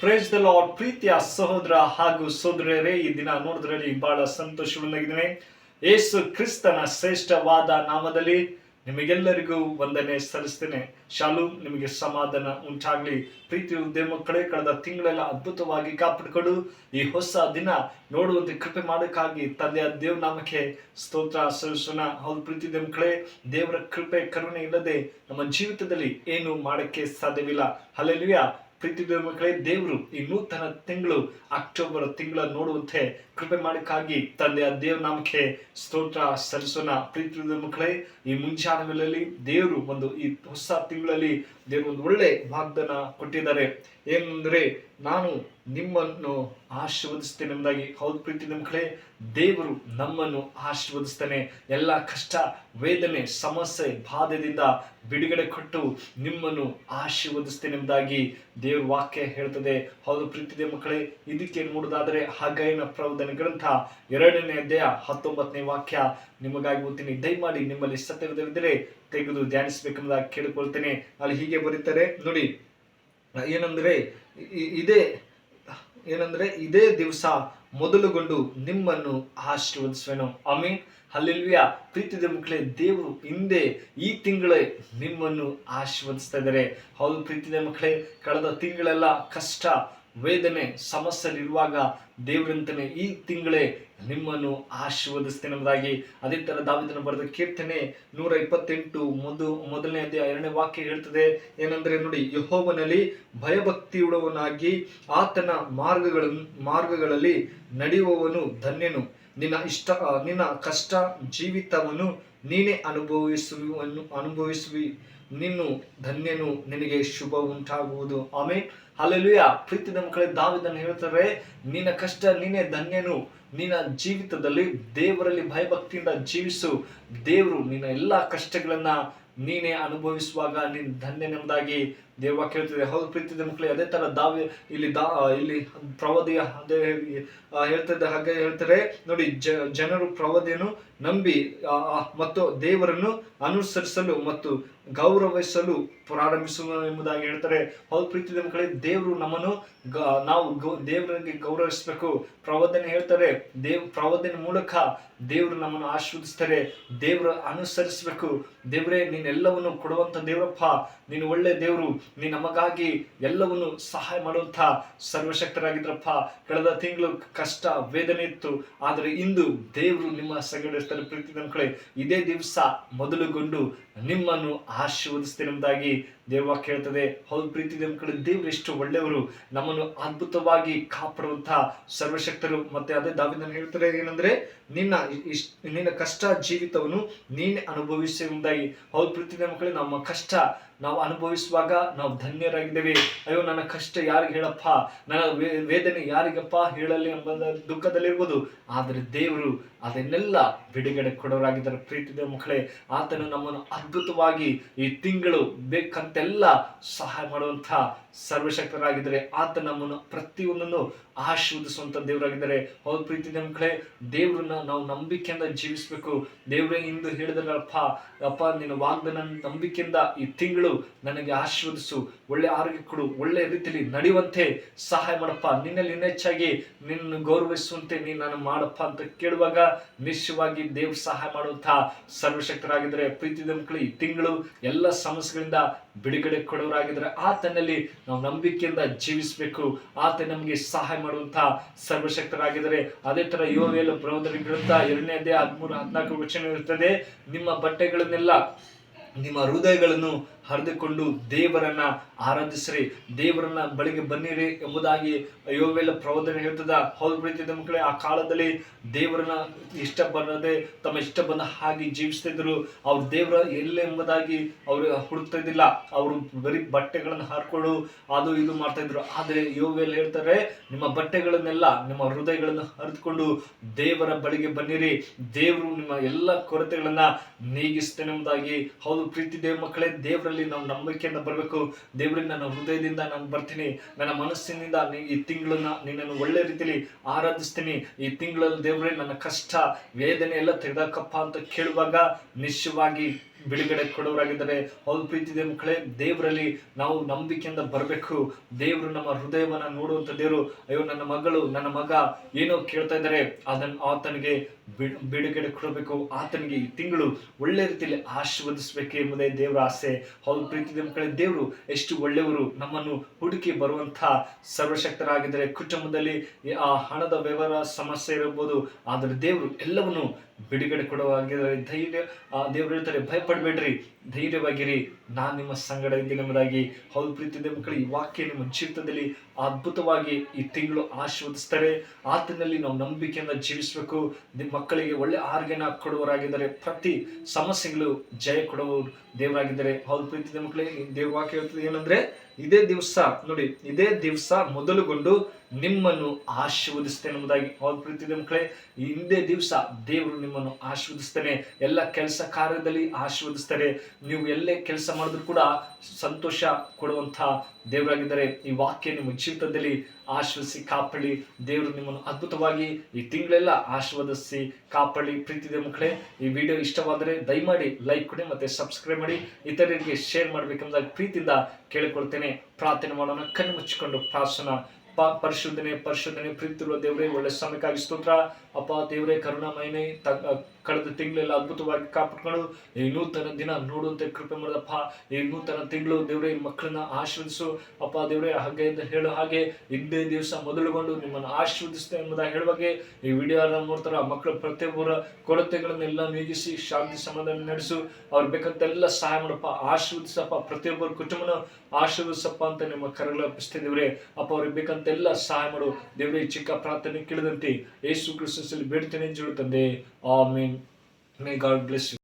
Praise the lord ಪ್ರೀತಿಯ ಸಹೋದರ ಹಾಗೂ ಸೋದರರೇ ಈ ದಿನ ನೋಡಿದ್ರಲ್ಲಿ ಬಹಳ ಸಂತೋಷವನ್ನಾಗಿದ್ದೇನೆ ಯೇಸು ಕ್ರಿಸ್ತನ ಶ್ರೇಷ್ಠವಾದ ನಾಮದಲ್ಲಿ ನಿಮಗೆಲ್ಲರಿಗೂ ವಂದನೆ ಸಲ್ಲಿಸ್ತೇನೆ. ಶಾಲು, ನಿಮಗೆ ಸಮಾಧಾನ ಉಂಟಾಗ್ಲಿ. ಪ್ರೀತಿ ಉದ್ಯಮ ಮಕ್ಕಳೇ, ಕಳೆದ ತಿಂಗಳೆಲ್ಲ ಅದ್ಭುತವಾಗಿ ಕಾಪಾಡಿಕೊಂಡು. ಈ ಹೊಸ ದಿನ ನೋಡುವಂತೆ ಕೃಪೆ ಮಾಡೋಕ್ಕಾಗಿ ತಂದೆಯ ದೇವ್ ನಾಮಕ್ಕೆ ಸ್ತೋತ್ರ ಸಲ್ಲಿಸೋಣ. ಹೌದು, ಪ್ರೀತಿ ಮಕ್ಕಳೇ, ದೇವರ ಕೃಪೆ, ಕರುಣೆ ಇಲ್ಲದೆ ನಮ್ಮ ಜೀವಿತದಲ್ಲಿ ಏನು ಮಾಡಕ್ಕೆ ಸಾಧ್ಯವಿಲ್ಲ. ಅಲ್ಲೆಲ್ಲುಯ್ಯ ಪ್ರೀತಿ ಮಕ್ಕಳೇ, ದೇವರು ಈ ನೂತನ ತಿಂಗಳು, ಅಕ್ಟೋಬರ್ ತಿಂಗಳ ನೋಡುವಂತೆ ಕೃಪೆ ಮಾಡಕ್ಕಾಗಿ ತಂದೆಯ ದೇವ್ರ ನಾಮಕ್ಕೆ ಸ್ತೋತ್ರ ಸಲ್ಲಿಸೋಣ. ಪ್ರೀತಿ ಮಕ್ಕಳೇ, ಈ ಮುಂಜಾನೆ ವೇಳೆಯಲ್ಲಿ ದೇವರು ಒಂದು ಈ ಹೊಸ ತಿಂಗಳಲ್ಲಿ ದೇವರು ಒಂದು ಒಳ್ಳೆ ವಾಗ್ದಾನ ಕೊಟ್ಟಿದ್ದಾರೆ. ಏನಂದ್ರೆ ನಾನು ನಿಮ್ಮನ್ನು ಆಶೀರ್ವದಿಸ್ತೇನೆ ಎಂಬುದಾಗಿ ಹೌದು ಪ್ರೀತಿ ಮಕ್ಕಳೇ ದೇವರು ನಮ್ಮನ್ನು ಆಶೀರ್ವದಿಸ್ತಾನೆ ಎಲ್ಲ ಕಷ್ಟ, ವೇದನೆ, ಸಮಸ್ಯೆ ಬಾಧೆದಿಂದ ಬಿಡುಗಡೆ ಕೊಟ್ಟು ನಿಮ್ಮನ್ನು ಆಶೀರ್ವದಿಸ್ತೇನೆ ಎಂಬುದಾಗಿ ದೇವ್ರ ವಾಕ್ಯ ಹೇಳ್ತದೆ. ಹೌದು ಪ್ರೀತಿ ಮಕ್ಕಳೇ, ಇದಕ್ಕೆ ನೋಡೋದಾದರೆ ಹಗೈನ ಪ್ರವದನ ಗ್ರಂಥ ಎರಡನೇ ಅಧ್ಯಾಯ ಹತ್ತೊಂಬತ್ತನೇ ವಾಕ್ಯ. ನಿಮಗಾಗಿ ಓದ್ತೀನಿ. ದಯಮಾಡಿ ನಿಮ್ಮಲ್ಲಿ ಸತ್ಯವಿದ್ದರೆ ತೆಗೆದು ಧ್ಯಾನಿಸಬೇಕೆಂಬುದಾಗಿ ಕೇಳಿಕೊಳ್ತೇನೆ. ಅಲ್ಲಿ ಹೀಗೆ ಬರೀತಾರೆ, ನೋಡಿ, ಏನಂದ್ರೆ ಇದೇ, ಏನಂದ್ರೆ ಇದೇ ದಿವಸ ಮೊದಲುಗೊಂಡು ನಿಮ್ಮನ್ನು ಆಶೀರ್ವದಿಸುವೆನು. ಆಮೀನ್. ಅಲ್ಲಿಲ್ವಿಯ ಪ್ರೀತಿದ ಮಕ್ಕಳೇ, ದೇವರು ಹಿಂದೆ ಈ ತಿಂಗಳೇ ನಿಮ್ಮನ್ನು ಆಶೀರ್ವದಿಸ್ತಾ ಇದ್ದಾರೆ. ಹೌದು ಪ್ರೀತಿದ ಮಕ್ಕಳೇ, ಕಳೆದ ತಿಂಗಳೆಲ್ಲ ಕಷ್ಟ, ವೇದನೆ ಸಮಸ್ಯೆಲಿರುವಾಗ ದೇವರಂತಾನೆ ಈ ತಿಂಗಳೇ ನಿಮ್ಮನ್ನು ಆಶೀರ್ವದಿಸ್ತೇನೆ ಎಂಬುದಾಗಿ ಅದೇ ತರ ದಾವಿದನ ಬರೆದ ಕೀರ್ತನೆ ನೂರ ಇಪ್ಪತ್ತೆಂಟು ಮೊದು, ಮೊದಲನೇ ಅಧ್ಯಾಯ ಎರಡನೇ ವಾಕ್ಯ ಹೇಳ್ತದೆ. ಏನಂದ್ರೆ ನೋಡಿ, ಯಹೋವನಲ್ಲಿ ಭಯಭಕ್ತಿಯುಳ್ಳವನಾಗಿ ಆತನ ಮಾರ್ಗಗಳ, ಮಾರ್ಗಗಳಲ್ಲಿ ನಡೆಯುವವನು ಧನ್ಯನು. ನಿನ್ನ ಇಷ್ಟ, ನಿನ್ನ ಕಷ್ಟ ಜೀವಿತವನ್ನು ನೀನೇ ಅನುಭವಿಸುವನ್ನು ಅನುಭವಿಸುವಿ. ನೀನು ಧನ್ಯನು ನಿನಗೆ ಶುಭ ಉಂಟಾಗುವುದು ಆಮೇಲೆ ಪ್ರೀತಿ ಪ್ರೀತಿದ ಮಕ್ಕಳೇ, ದಾವಿದನ್ನು ಹೇಳ್ತಾರೆ, ನಿನ್ನ ಕಷ್ಟ ನೀನೇ ಧನ್ಯನು. ನಿನ್ನ ಜೀವಿತದಲ್ಲಿ ದೇವರಲ್ಲಿ ಭಯಭಕ್ತಿಯಿಂದ ಜೀವಿಸು. ದೇವರು ನಿನ್ನ ಎಲ್ಲ ಕಷ್ಟಗಳನ್ನ ನೀನೇ ಅನುಭವಿಸುವಾಗ ನೀನು ಧನ್ಯನೆಂಬುದಾಗಿ ದೇವ ಕೇಳ್ತಿದೆ ಹೌದು, ಪ್ರೀತಿದ ಮಕ್ಕಳೇ, ಅದೇ ತರ ದಾವಿ, ಇಲ್ಲಿ ದಾ ಇಲ್ಲಿ ಪ್ರವಾದಿಯ ಅದೇ ಹೇಳ್ತಿದ್ದ ಹಾಗೆ ಹೇಳ್ತಾರೆ. ನೋಡಿ ಜನರು ಪ್ರವಾದಿಯನ್ನು ನಂಬಿ ಮತ್ತು ದೇವರನ್ನು ಅನುಸರಿಸಲು ಮತ್ತು ಗೌರವಿಸಲು ಪ್ರಾರಂಭಿಸುವ ಎಂಬುದಾಗಿ ಹೇಳ್ತಾರೆ. ಹೌದು, ಪ್ರೀತಿದ ಮಕ್ಕಳೇ, ದೇವರು ನಮ್ಮನ್ನು ನಾವು ದೇವರಿಗೆ ಗೌರವಿಸಬೇಕು. ಪ್ರವಾದನೆ ಹೇಳ್ತಾರೆ, ದೇವ್ ಪ್ರವಾದನೆ ಮೂಲಕ ದೇವರು ನಮ್ಮನ್ನು ಆಶೀರ್ವದಿಸ್ತಾರೆ. ದೇವರ ಅನುಸರಿಸಬೇಕು. ದೇವರೇ, ನೀನೆಲ್ಲವನ್ನು ಕೊಡುವಂತ ದೇವರಪ್ಪ, ನೀನು ಒಳ್ಳೆ ದೇವರು. ನೀ ನಮಗಾಗಿ ಎಲ್ಲವನ್ನು ಸಹಾಯ ಮಾಡುವಂತ ಸರ್ವಶಕ್ತರಾಗಿದ್ರಪ್ಪ. ಕಳೆದ ತಿಂಗಳು ಕಷ್ಟ, ವೇದನೆ ಇತ್ತು. ಆದರೆ ಇಂದು ದೇವರು ನಿಮ್ಮ ಸಂಗಡಿಸ್ತಾರೆ ಪ್ರೀತಿ ಕಡೆ ಇದೇ ದಿವಸ ಮೊದಲುಗೊಂಡು ನಿಮ್ಮನ್ನು ಆಶೀರ್ವದಿಸ್ತೇನೆ ದೇವ ಕೇಳ್ತದೆ. ಹೌದು ಪ್ರೀತಿ ಮಕ್ಕಳು ದೇವರು ಎಷ್ಟು ಒಳ್ಳೆಯವರು. ನಮ್ಮನ್ನು ಅದ್ಭುತವಾಗಿ ಕಾಪಾಡುವಂತಹ ಸರ್ವಶಕ್ತರು. ಮತ್ತೆ ಅದೇ ದಾವಿದನ್ ಹೇಳ್ತಾರೆ ಏನಂದ್ರೆ, ನಿನ್ನ ಇಷ್ಟ, ನಿನ್ನ ಕಷ್ಟ ಜೀವಿತವನ್ನು ನೀನೆ ಅನುಭವಿಸಿ ಎಂಬುದಾಗಿ ಹೌದು ಪ್ರೀತಿ ಮಕ್ಕಳೇ ನಮ್ಮ ಕಷ್ಟ ನಾವು ಅನುಭವಿಸುವಾಗ ನಾವು ಧನ್ಯರಾಗಿದ್ದೇವೆ. ಅಯ್ಯೋ, ನನ್ನ ಕಷ್ಟ ಯಾರಿಗೆ ಹೇಳಪ್ಪ? ನನ್ನ ವೇದನೆ ಯಾರಿಗಪ್ಪ ಹೇಳಲಿ ಎಂಬ ದುಃಖದಲ್ಲಿರ್ಬೋದು ಆದರೆ ದೇವರು ಅದನ್ನೆಲ್ಲ ಬಿಡುಗಡೆ ಕೊಡೋರಾಗಿದ್ದಾರೆ ಪ್ರೀತಿದ ಮಕ್ಕಳೇ, ಆತನು ನಮ್ಮನ್ನು ಅದ್ಭುತವಾಗಿ ಈ ತಿಂಗಳು ಬೇಕಂತೆಲ್ಲ ಸಹಾಯ ಮಾಡುವಂತ ಸರ್ವಶಕ್ತರಾಗಿದ್ದಾರೆ. ಆತ ನಮ್ಮನ್ನು ಪ್ರತಿಯೊಂದನ್ನು ಆಶೀರ್ವದಿಸುವಂಥ ದೇವರಾಗಿದ್ದಾರೆ. ಹೌದು ಪ್ರೀತಿ ಮಕ್ಕಳೇ, ದೇವ್ರನ್ನ ನಾವು ನಂಬಿಕೆಯಿಂದ ಜೀವಿಸಬೇಕು. ದೇವರೇ, ಇಂದು ಹೇಳಿದ್ರಪ್ಪ ಅಪ್ಪ, ನಿನ್ನ ವಾಗ್ದನ ನಂಬಿಕೆಯಿಂದ ಈ ತಿಂಗಳು ನನಗೆ ಆಶೀರ್ವದಿಸು. ಒಳ್ಳೆ ಆರೋಗ್ಯ ಕೊಡು, ಒಳ್ಳೆ ರೀತಿಯಲ್ಲಿ ನಡೆಯುವಂತೆ ಸಹಾಯ ಮಾಡಪ್ಪ. ನಿನ್ನಲ್ಲಿ ಇನ್ನೆಚ್ಚಾಗಿ ನಿನ್ನ ಗೌರವಿಸುವಂತೆ ನೀನು ನಾನು ಮಾಡಪ್ಪ ಅಂತ ಕೇಳುವಾಗ ನಿಶ್ಚಯವಾಗಿ ದೇವ್ರ ಸಹಾಯ ಮಾಡುವಂತಹ ಸರ್ವಶಕ್ತರಾಗಿದ್ದರೆ ಪ್ರೀತಿದ ಮಕ್ಕಳು ಈ ತಿಂಗಳು ಎಲ್ಲ ಸಮಸ್ಯೆಗಳಿಂದ ಬಿಡುಗಡೆ ಕೊಡೋರಾಗಿದ್ರೆ ಆತನಲ್ಲಿ ನಾವು ನಂಬಿಕೆಯಿಂದ ಜೀವಿಸಬೇಕು. ಆತ ನಮಗೆ ಸಹಾಯ ಮಾಡುವಂತಹ ಸರ್ವಶಕ್ತರಾಗಿದ್ದಾರೆ, ಅದೇ ತರ ಯುವ ಬ್ರಹ್ಮದಲ್ಲಿ ಗ್ರಂಥ ಎರಡನೇ ಅದೇ ಹದಿಮೂರು ಹದಿನಾಲ್ಕು ವಚನ ಇರುತ್ತದೆ, ನಿಮ್ಮ ಬಟ್ಟೆಗಳನ್ನೆಲ್ಲ ನಿಮ್ಮ ಹೃದಯಗಳನ್ನು ಹರಿದುಕೊಂಡು ದೇವರನ್ನ ಆರಾಧಿಸ್ರಿ, ದೇವರನ್ನ ಬಳಿಗೆ ಬನ್ನಿರಿ ಎಂಬುದಾಗಿ ಯೋವೆಲ್ಲ ಪ್ರವಚನ ಹೇಳ್ತದ. ಹೌದು ಪ್ರೀತಿಯ ಮಕ್ಕಳೇ, ಆ ಕಾಲದಲ್ಲಿ ದೇವರನ್ನ ಇಷ್ಟ ಬರದೆ ತಮ್ಮ ಇಷ್ಟ ಬಂದ ಹಾಗೆ ಜೀವಿಸ್ತಿದ್ರು ಅವ್ರ ದೇವರ ಎಲ್ಲ ಎಂಬುದಾಗಿ ಅವರು ಹುಡುಕ್ತಾ ಇದ್ದಿಲ್ಲ. ಅವರು ಬರೀ ಬಟ್ಟೆಗಳನ್ನು ಹಾರ್ಕೊಂಡು ಅದು ಇದು ಮಾಡ್ತಾ ಇದ್ರು. ಆದ್ರೆ ಯೋವೆಲ್ಲ ಹೇಳ್ತಾರೆ, ನಿಮ್ಮ ಬಟ್ಟೆಗಳನ್ನೆಲ್ಲ, ನಿಮ್ಮ ಹೃದಯಗಳನ್ನು ಹರಿದುಕೊಂಡು ದೇವರ ಬಳಿಗೆ ಬನ್ನಿರಿ. ದೇವರು ನಿಮ್ಮ ಎಲ್ಲ ಕೊರತೆಗಳನ್ನ ನೀಗಿಸ್ತೇನೆ ಎಂಬುದಾಗಿ. ಹೌದು ಪ್ರೀತಿ ದೇವ ಮಕ್ಕಳೇ, ದೇವರಲ್ಲಿ ನಾವು ನಂಬಿಕೆಯಿಂದ ಬರಬೇಕು. ದೇವರಿಂದ ನನ್ನ ಹೃದಯದಿಂದ ನಾನು ಬರ್ತೀನಿ. ನನ್ನ ಮನಸ್ಸಿನಿಂದ ಈ ತಿಂಗಳನ್ನ ನಿನ್ನನ್ನು ಒಳ್ಳೆ ರೀತಿಯಲ್ಲಿ ಆರಾಧಿಸ್ತೀನಿ. ಈ ತಿಂಗಳಲ್ಲಿ ದೇವರೇ ನನ್ನ ಕಷ್ಟ, ವೇದನೆ ಎಲ್ಲ ತೆಗೆದಾಕಪ್ಪ ಅಂತ ಕೇಳುವಾಗ ನಿಶ್ಚಯವಾಗಿ ಬಿಡುಗಡೆ ಕೊಡೋರಾಗಿದ್ದಾರೆ ಹೌದು ಪ್ರೀತಿದೆ ಮಕ್ಕಳೇ, ದೇವರಲ್ಲಿ ನಾವು ನಂಬಿಕೆಯಿಂದ ಬರಬೇಕು. ದೇವರು ನಮ್ಮ ಹೃದಯವನ್ನ ನೋಡುವಂತ ದೇವರು. ಅಯ್ಯೋ, ನನ್ನ ಮಗಳು, ನನ್ನ ಮಗ ಏನೋ ಕೇಳ್ತಾ ಇದ್ದಾರೆ. ಅದನ್ನ ಆತನಿಗೆ ಬಿಡ್- ಬಿಡುಗಡೆ ಕೊಡಬೇಕು. ಆತನಿಗೆ ಈ ತಿಂಗಳು ಒಳ್ಳೆ ರೀತಿಯಲ್ಲಿ ಆಶೀರ್ವದಿಸಬೇಕು ಎಂಬುದೇ ದೇವರ ಆಸೆ. ಹೌದು ಪ್ರೀತಿದೆ ಮಕ್ಕಳೇ, ದೇವರು ಎಷ್ಟು ಒಳ್ಳೆಯವರು. ನಮ್ಮನ್ನು ಹುಡುಕಿ ಬರುವಂತ ಸರ್ವಶಕ್ತರಾಗಿದ್ದಾರೆ. ಕುಟುಂಬದಲ್ಲಿ ಆ ಹಣದ ವ್ಯವಹಾರ ಸಮಸ್ಯೆ ಇರಬಹುದು. ಆದರೆ ದೇವರು ಎಲ್ಲವನ್ನು ಬಿಡುಗಡೆ ಕೊಡುವಾಗಿದ್ದಾರೆ ಧೈರ್ಯ ದೇವರು ಹೇಳ್ತಾರೆ battery ಧೈರ್ಯವಾಗಿರಿ. ನಾನು ನಿಮ್ಮ ಸಂಗಡ ಇದ್ದೀನಿ ಎಂಬುದಾಗಿ ಹೌದು ಪ್ರೀತಿಯ ಮಕ್ಕಳು, ಈ ವಾಕ್ಯ ನಿಮ್ಮ ಜೀವಿತದಲ್ಲಿ ಅದ್ಭುತವಾಗಿ ಈ ತಿಂಗಳು ಆಶೀರ್ವದಿಸ್ತಾರೆ. ಆತನಲ್ಲಿ ನಾವು ನಂಬಿಕೆಯಿಂದ ಜೀವಿಸಬೇಕು. ನಿಮ್ಮ ಮಕ್ಕಳಿಗೆ ಒಳ್ಳೆ ಆರೋಗ್ಯನ ಕೊಡುವರಾಗಿದ್ದಾರೆ ಪ್ರತಿ ಸಮಸ್ಯೆಗಳು ಜಯ ಕೊಡುವವರು ದೇವರಾಗಿದ್ದಾರೆ, ಹೌದು ಪ್ರೀತಿಯ ಮಕ್ಕಳೇ ದೇವ್ರ ವಾಕ್ಯ ಹೇಳ್ತದೆ ಏನಂದ್ರೆ, ಇದೇ ದಿವಸ, ನೋಡಿ, ಇದೇ ದಿವಸ ಮೊದಲುಗೊಂಡು ನಿಮ್ಮನ್ನು ಆಶೀರ್ವದಿಸ್ತೇನೆ ಎಂಬುದಾಗಿ ಹೌದು ಪ್ರೀತಿದ ಮಕ್ಕಳೇ ಹಿಂದೆ ದಿವಸ ದೇವರು ನಿಮ್ಮನ್ನು ಆಶೀರ್ವದಿಸ್ತಾನೆ. ಎಲ್ಲ ಕೆಲಸ ಕಾರ್ಯದಲ್ಲಿ ಆಶೀರ್ವದಿಸ್ತಾರೆ. ನೀವು ಎಲ್ಲೇ ಕೆಲಸ ಮಾಡಿದ್ರು ಕೂಡ ಸಂತೋಷ ಕೊಡುವಂತಹ ದೇವರಾಗಿದ್ದಾರೆ ಈ ವಾಕ್ಯ ನಿಮ್ಮ ಜೀವಿತದಲ್ಲಿ ಆಶ್ರಯಿಸಿ ಕಾಪಾಡಿ. ದೇವರು ನಿಮ್ಮನ್ನು ಅದ್ಭುತವಾಗಿ ಈ ತಿಂಗಳೆಲ್ಲ ಆಶೀರ್ವದಿಸಿ ಕಾಪಾಡಿ. ಪ್ರೀತಿದೆ ಮಕ್ಕಳೇ, ಈ ವಿಡಿಯೋ ಇಷ್ಟವಾದರೆ ದಯಮಾಡಿ ಲೈಕ್ ಕೊಡಿ ಮತ್ತೆ ಸಬ್ಸ್ಕ್ರೈಬ್ ಮಾಡಿ. ಇತರರಿಗೆ ಶೇರ್ ಮಾಡಬೇಕೆಂಬುದಾಗಿ ಪ್ರೀತಿಯಿಂದ ಕೇಳಿಕೊಳ್ತೇನೆ. ಪ್ರಾರ್ಥನೆ ಮಾಡೋಣ, ಕಣ್ಣು ಮುಚ್ಚಿಕೊಂಡು ಪ್ರಾರ್ಥನಾ. ಪ ಪರಿಶುದ್ಧನೆ ಪರಿಶುದ್ಧನೆ ಪ್ರೀತಿರುವ ದೇವರೇ, ಒಳ್ಳೆ ಸಮಯಕ್ಕಾಗಿ ಸ್ತೋತ್ರ. ಅಪ್ಪ ದೇವರೇ, ಕರುಣಾಮಯನೆ ತ ಕಳೆದ ತಿಂಗಳೆಲ್ಲ ಅದ್ಭುತವಾಗಿ ಕಾಪಾಡ್ಕೊಂಡು ಈ ನೂತನ ದಿನ ನೋಡುವಂತೆ ಕೃಪೆ ಮಾಡಿದಪ್ಪ. ಈ ನೂತನ ತಿಂಗಳು ದೇವರೇ, ಮಕ್ಕಳನ್ನ ಆಶೀರ್ವದಿಸು. ಅಪ್ಪ ದೇವರೇ, ಹಾಗೆ ಅಂತ ಹೇಳೋ ಹಾಗೆ ಇಂದೇ ದಿವಸ ಮೊದಲುಗೊಂಡು ನಿಮ್ಮನ್ನು ಆಶೀರ್ವದಿಸ್ತೇನೆ ಎಂಬುದ ಹೇಳುವಾಗೆ ಈ ವಿಡಿಯೋ ನೋಡ್ತಾರ ಮಕ್ಕಳ ಪ್ರತಿಯೊಬ್ಬರ ಕೊರತೆಗಳನ್ನೆಲ್ಲ ನೀಗಿಸಿ, ಶಾಂತಿ ಸಮಾಧಾನ ನಡೆಸು. ಅವ್ರು ಬೇಕಂತೆಲ್ಲ ಸಹಾಯ ಮಾಡಪ್ಪ, ಆಶೀರ್ವದಿಸಪ್ಪ. ಪ್ರತಿಯೊಬ್ಬರ ಕುಟುಂಬನ ಆಶೀರ್ವದಿಸಪ್ಪ ಅಂತ ನಿಮ್ಮ ಕರಗಳ ಅರ್ಪಿಸ್ತಿದ್ದೇವ್ರೆ ಅಪ್ಪ, ಅವ್ರಿಗೆ ಬೇಕಂತೆಲ್ಲ ಸಹಾಯ ಮಾಡು. ದೇವರೇ ಚಿಕ್ಕ ಪ್ರಾರ್ಥನೆ ಕೇಳಿದಂತೆ ಯೇಸು సెలబ్రేట్ చేయడం జరుగుతుంది I mean may God bless you